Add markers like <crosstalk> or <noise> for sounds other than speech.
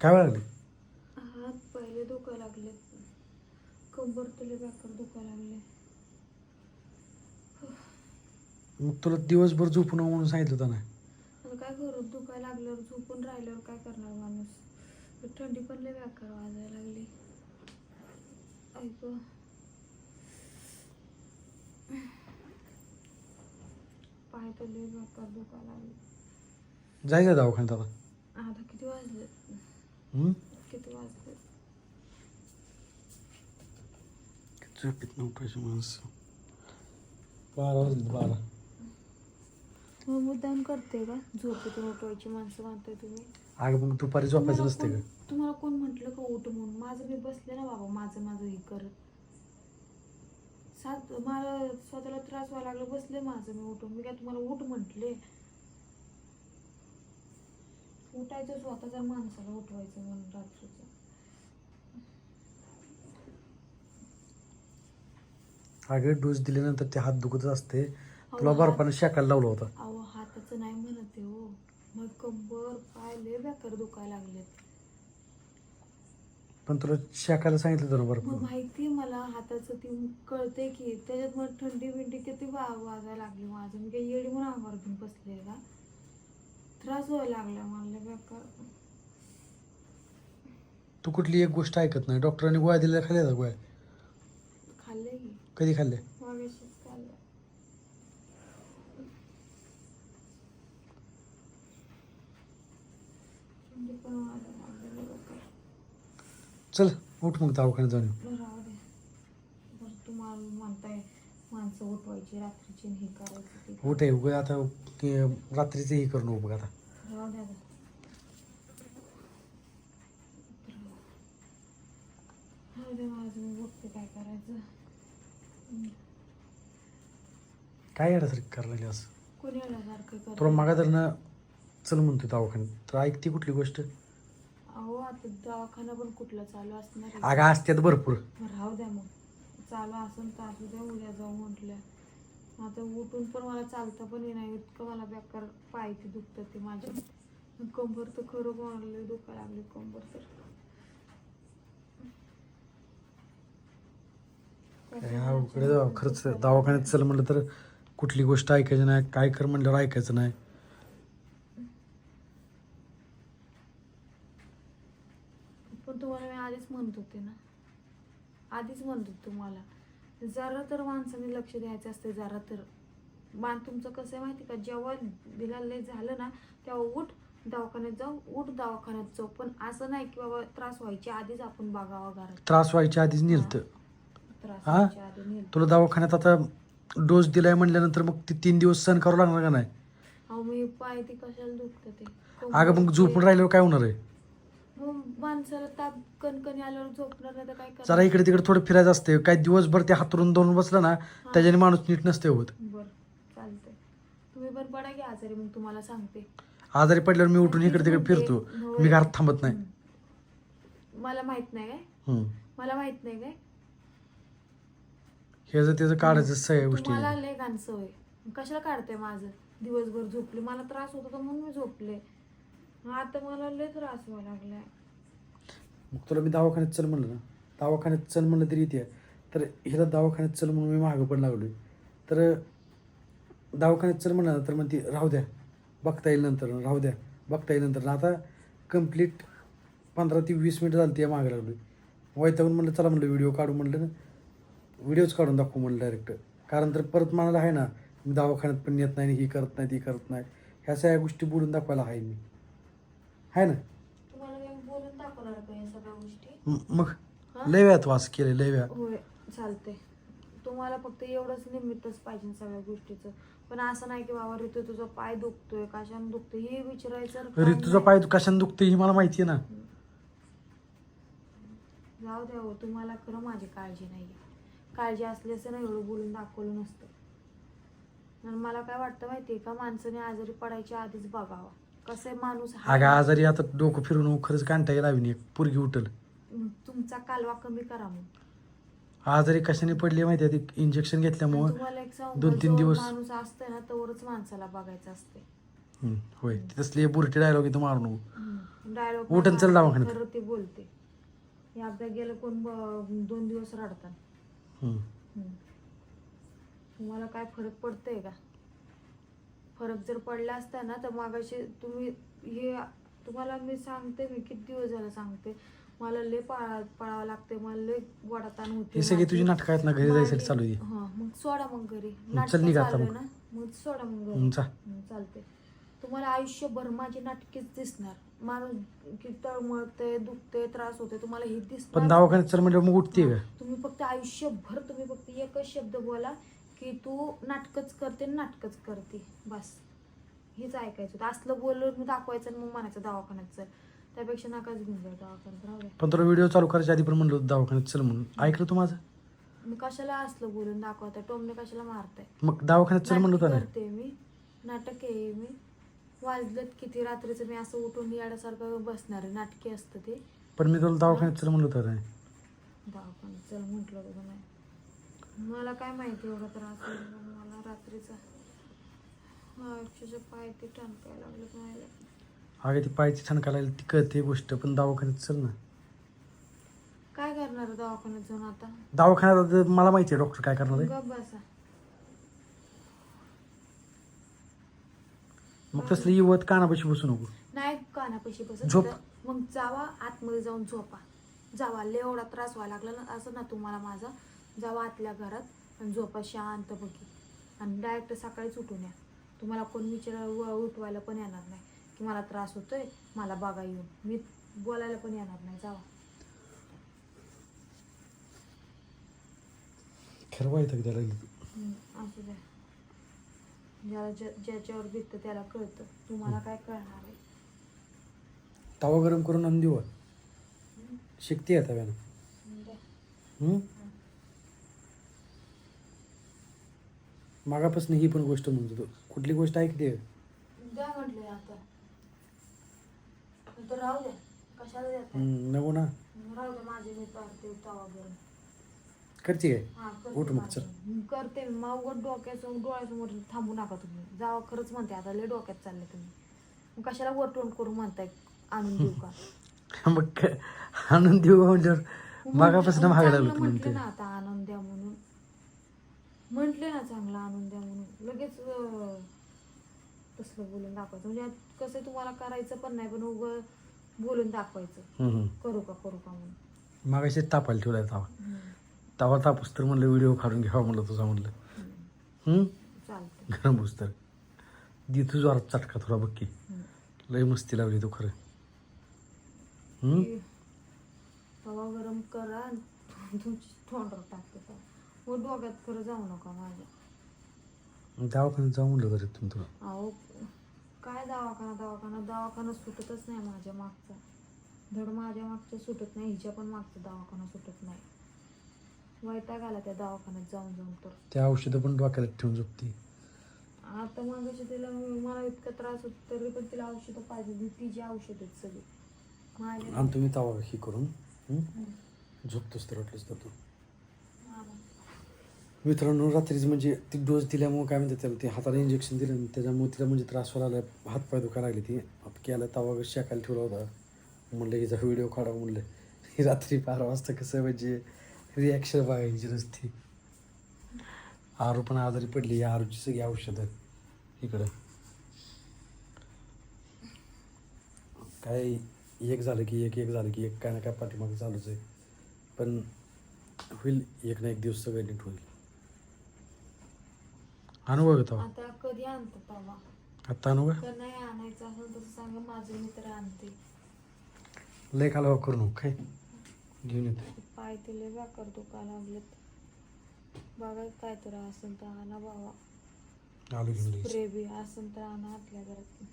काय लागली हात पहिले दुखायला लागले. कंबर तुले बेकार दुखायला लागले. मग तुला दिवसभर झोपून म्हणून सांगितलं होतं ना? आता काय करू? दुखायला लागल्यावर झोपून राहिल्यावर काय करणार माणूस? थंडी पण लय बेकार वाजायला लागली. ऐक. पाय तर लय बेकार दुखायला लागले. जायचं दवाखान्यात आता. आता किती वाजले? किती वाजले झोपेत नव्हतं माणसं बारा वाजले बारा मग मुद्दाम करते का झोपेतून उठवायची माणसं मानताय तुम्ही अगं मग दुपारी झोपायचं तुम्हाला नसते का कोण- तुम्हाला कोण म्हटलं का उठ म्हणून माझं मी बसले ना बाबा माझं माझं हे करत सात मला स्वतःला त्रास व्हायला लागला बसले माझं मी उठून मी काय तुम्हाला उठ म्हटले उठायचं स्वतःच्या माणसाला उठवायचं म्हणून रात्रीचं. अगं डोस दिल्यानंतर ते हात दुखत असते. तुला बर्फानं शेकायला लावला होता. अहो हाताचं नाही म्हणत हो. मग कंबर पाय लय बेकार दुखायला लागलेत. पण तुला शेकायला सांगितलं ना मग बर्फ माहिती मला हाताचं ती कळते की त्याच्यात मग थंडी बिंडी किती वा वाजायला लागली. माझं मी काही येडी म्हणून अंगावर घेऊन बसले का त्रास व्हायला लागला मला बेकार. तू कुठली एक गोष्ट ऐकत नाही. डॉक्टरांनी गोळ्या दिल्या खाल्ल्या का गोळ्या? खाल्ले की. कधी खाल्ल्या? मागाशीच खाल्लं थंडी पण वाजायला लागली बेकार. चल उठ मग दवाखान्यात जाऊन येऊ. बरं राहू दे बरं तुम्हाला म्हणताय माणसं उठवायची रात्रीची आणि हे करायचं ते. उठ आहे उगा आता ते रात्रीचं हे करू नको बघ आता. राहू द्या आता. राहू दे माझं मी बघते काय करायचं. काय येण्यासारखं करायला लागली असं? कोणी तुला मागा तर ना चल म्हणतो दवाखान्यात. तर ऐकते कुठली गोष्ट? अहो आता दवाखाना पण कुठला चालू असणार आहे. अगं असत्यात भरपूर. मग राहू द्या मग. चालू असून तर असू द्या उद्या जाऊ म्हटल्या आता उठून पण मला चालता पण येणार इतकं मला बेकार पाय ते दुखतं ते माझ्या कंबर तर खरं कोणाला दुखायला लागली कंबर तर. आहे खरंच दवाखान्यात चल म्हणलं तर कुठली गोष्ट ऐकायची नाही. काय कर म्हणल्यावर ऐकायचं नाही. पण तुम्हाला मी आधीच म्हणत होते ना. आधीच म्हणत होते तुम्हाला. जरा तर माणसाने लक्ष द्यायचं असते जरा तर. मान तुमचं कसं आहे माहिती का? जेव्हा दिला लय झालं ना तेव्हा उठ दवाखान्यात जाऊ उठ दवाखान्यात जाऊ. पण असं नाही की बाबा त्रास व्हायच्या आधीच आपण बघावं घरात. त्रास व्हायच्या आधीच नेलतं त्रास हा? व्हायच्या आधी नेलं. तुला दवाखान्यात आता डोस दिलाय म्हणल्यानंतर मग ते तीन दिवस सहन करावं लागणार का नाही? अहो मी पाय ते कशाला दुखतं ते? अगं मग झोपून राहिल्यावर काय होणार आहे? माणसाला ताप कणकणी आल्यावर झोपणार नाही तर काय जरा इकडे तिकडे थोडं फिरायचं असते काय दिवसभर ते हातरून धरून बसलं ना त्याच्याने माणूस नीट नसते होत. बरं चालतंय. तुम्ही पण पडा की आजारी मग तुम्हाला सांगते. आजारी पडल्यावर मी उठून इकडे तिकडे फिरतो. मी घरात थांबत नाही. मला माहीत नाही काय? हम्म. मला माहीत नाही काय? ह्याचं त्याचं काढायचं सगळ्या गोष्टी तुम्हाला लय घाण सवय कशाला काढते माझं? दिवसभर झोपले. मला त्रास होत होता म्हणून मी झोपले. आता मला लय त्रास व्हायला लागलाय. मग तुला मी दवाखान्यात चल म्हणलं ना दवाखान्यात चल म्हणलं तरी इथे तर हिला दवाखान्यात चल म्हणून मी मागं पण लागलो तर दवाखान्यात चल म्हणलं तर मग ती राहू द्या बघता येईल नंतर राहू द्या बघता येईल नंतर. आता कंप्लीट पंधरा ते वीस मिनटं झाली ती मागं लागलोय. वैतागून म्हणलं चला म्हणलं व्हिडिओ काढू म्हणलं ना व्हिडिओच काढून दाखवू म्हणलं डायरेक्ट कारण तर परत म्हणाला आहे ना मी दवाखान्यात पण येत नाही ही करत नाही ती करत नाही. ह्या सगळ्या गोष्टी बोलून दाखवायला आहे मी. आहे ना तुम्हाला मी बोलून दाखवणार का या सगळ्या गोष्टी म- मग? लय वेळात वास केले वेळात. होय चालतंय. तुम्हाला फक्त एवढंच निमित्तच पाहिजे सगळ्या गोष्टीचं. पण असं नाही की बाबा ऋतू तुझा पाय दुखतोय कशाने दुखतोय हे विचारायचं काम ऋतूचा नाही. पाय कशाने दुखते ही मला माहिती आहे ना. जाऊ द्या हो तुम्हाला खरं माझी काळजी नाही काळजी असली असं ना एवढं बोलून दाखवलं नसतं. आणि मला काय वाटतं माहितीये का माणसाने आजारी पडायच्या आधीच बघावा. कसं आहे माणूस हा- अगं आजारी आता डोकं फिरून खरंच कांटाय लावीन एक पुरगी उठल. तुमचा कालवा कमी करा मग. आजारी कशाने पडली माहिती आहे ती इंजेक्शन घेतल्यामुळं तुम्हाला एक सांगू दोन का, तीन दिवस- माणूस असतंय ना तोवरच माणसाला बघायचं असते हम्म, होय. ती तसली बुरटी डायलॉग इथं मारू नको. डायलॉग उठून चल दवाखान्यात. खरं ते बोलते. हे आपल्या गेलं कोण ब- दोन दिवस रडतात. हम्म. हम्म. तुम्हाला काय फरक पडतंय का? फरक जर पडला असता ना तर मागाशी तुम्ही हे तुम्हाला मी सांगते मी किती दिवस झालं सांगते. मला लय पळा पळावं लागते मला लय वडाताण होते ही सगळी तुझी नाटकं आहेत ना घरी जायसाठी चालू आहे हा मग सोडा मग घरी. नाटकं निघ आता चालू मग. ना? मग सोडा मग घरी. चालते तुम्हाला आयुष्यभर माझी नाटकेच दिसणार. माणूस की तळमळतंय दुखतंय त्रास होतोय तुम्हाला हे पण दिसणार दवाखान्यात चल म्हणजे मग उठते का? तुम्ही फक्त आयुष्यभर तुम्ही फक्त एकच शब्द बोला की तू नाटकच करते नाटकच करते. बस. हेच ऐकायचं होतं. असलं बोलून मी दाखवायचं आणि मग म्हणायचं दवाखान्यात चल. त्यापेक्षा नकाच घेऊन जाऊ दवाखान्यात राहू द्या. पण तुला व्हिडिओ चालू करायच्या आधी पण म्हणलं होतं दवाखान्यात चल म्हणून. ऐकलं तू माझं? मी कशाला असलं बोलून दाखवताय? टोमने कशाला मारताय? मग दवाखान्यात चल म्हणलं नाटक होतं ना करते मी. नाटक आहे मी. वाजलं किती रात्रीचं? मी असं उठून येण्यासारखं बसणार आहे. नाटके असतं ते. पण मी तुला दवाखान्यात चल म्हणलं होतं ना दवाखान्यात चल म्हटलं होतं नाही. मला काय माहिती एवढा त्रास होईल म्हणून मला रात्रीचा हा, अक्षरशः पाय ते ठणकायला लागलं मला अगं ती पायची ठणका लागली ती कळते गोष्ट पण दवाखान्यात चल ना. काय करणार दवाखान्यात जाऊन आता? दवाखान्यात आता मला माहिती आहे डॉक्टर काय करणार आहे. बसा. मग तसलं येवत कानापाशी बसू नको. नाही कानापाशी बसत झोप. तर मग जावा आतमध्ये जाऊन झोपा. जावा लय एवढा त्रास व्हायला लागला ना असं ना तुम्हाला माझा. जावा आतल्या घरात आणि झोपा शांत बघी आणि डायरेक्ट सकाळीच उठून या. तुम्हाला कोण विचार उठवायला पण येणार नाही. की मला त्रास होतोय मला बघा येऊन. मी बोलायला पण येणार नाही जावा. खरं वाईट त्याला हम्म, असू द्या ज्याला ज्या- ज्याच्यावर बिकतं त्याला कळतं तुम्हाला काय कळणार आहे? तवा गरम करून आणून देऊ शिकते आहे तव्यानं द्या. मागापासून ही पण गोष्ट म्हणतो तू. कुठली गोष्ट ऐकते? द्या म्हटले आता. तर राहू द्या कशाला देताय नको ना. राहू द्या माझे मी पाहते तवा गरम करते काय? हा उठ करते मग, माझं. हं, करते मी. मावगड डोक्यासमोर डोळ्यासमोर थांबू नका तुम्ही. जावा खरंच म्हणते आता लय डोक्यात चालले तुम्ही. मग कशाला वर तोंड करून म्हणताय आणून देऊ का? <laughs> मग काय? आणून देऊ का म्हणल्यावर मागापासून मग चांगलं लागलं तू म्हटलं म्हणते. ना आता आणून द्या म्हणून. म्हटले ना चांगलं आणून द्या म्हणून. लगेच अं, तसलं बोलून दाखवायचं. म्हणजे कसं तुम्हाला करायचं पण नाही पण उग बोलून दाखवायचं. हम्म. करू का करू का म्हणून. मागाशी तापायला ठेवलाय तवा. तवा तापूस तर म्हणलं व्हिडिओ काढून घ्यावा म्हणलं तुझा म्हणलं. हम्म. गरम होस तर. दे तू जोरात चटका थोडा बघ की. लय मस्ती लावली तू खरं. हम्म? तवा गरम करा आणि तुमची तोंडावर टाकते तवा. व डोक्यात खरं जाऊ नका माझ्या. दवाखान्यात जाऊ म्हणलं तरी तुम्ही तुला अहो काय दवाखाना दवाखाना? दवाखाना सुटतच नाही माझ्या मागचा. धड माझ्या मागचं सुटत नाही हिच्या पण मागचा दवाखाना सुटत नाही. वैताग आला त्या दवाखान्यात जाऊन जाऊन तर. त्या औषधं पण डोक्याला ठेवून झोपती. आता मग तिला मला इतका त्रास होतो तरी पण तिला औषधं पाहिजे ती तिची औषध आहेत सगळी. माझ्या आणि तुम्ही तवा ही करून? झोपतोस तर वाटलंच तर तू. मित्रांनो रात्रीच म्हणजे ती डोस दिल्यामुळे काय म्हणतात त्याला ते हाताला इंजेक्शन दिलं त्याच्यामुळे तिला म्हणजे त्रास व्हायला लागला. हातपाय दुखायला लागले ती. आता केला तवा शेकायला ठेवला होता. म्हणलं हिचा व्हिडिओ काढावा म्हणलं. ही <laughs> रात्री बारा वाजता कसं म्हणजे रिॲक्शन बघायची नसती. आरू पण आजारी पडली. या आरूची सगळी औषधं इकडं. काय एक झालं की एक एक झालं की एक काय ना काय पाठीमागं चालूच आहे. पण होईल एक ना एक दिवस सगळं नीट होईल. आणू तवा? आता कधी आणतो तवा? आत्ता आणू का? तर नाही आणायचं असेल तसं सांगा माझे मित्र आणते लय कालवा करू नको काय घेऊन येतो. पाय ते लय बेकार दुखा लागलेत. बघा काय तर असेल तर आणा बाबा आलू घेऊन. स्प्रे बी असेल तर आणा आपल्या घरात.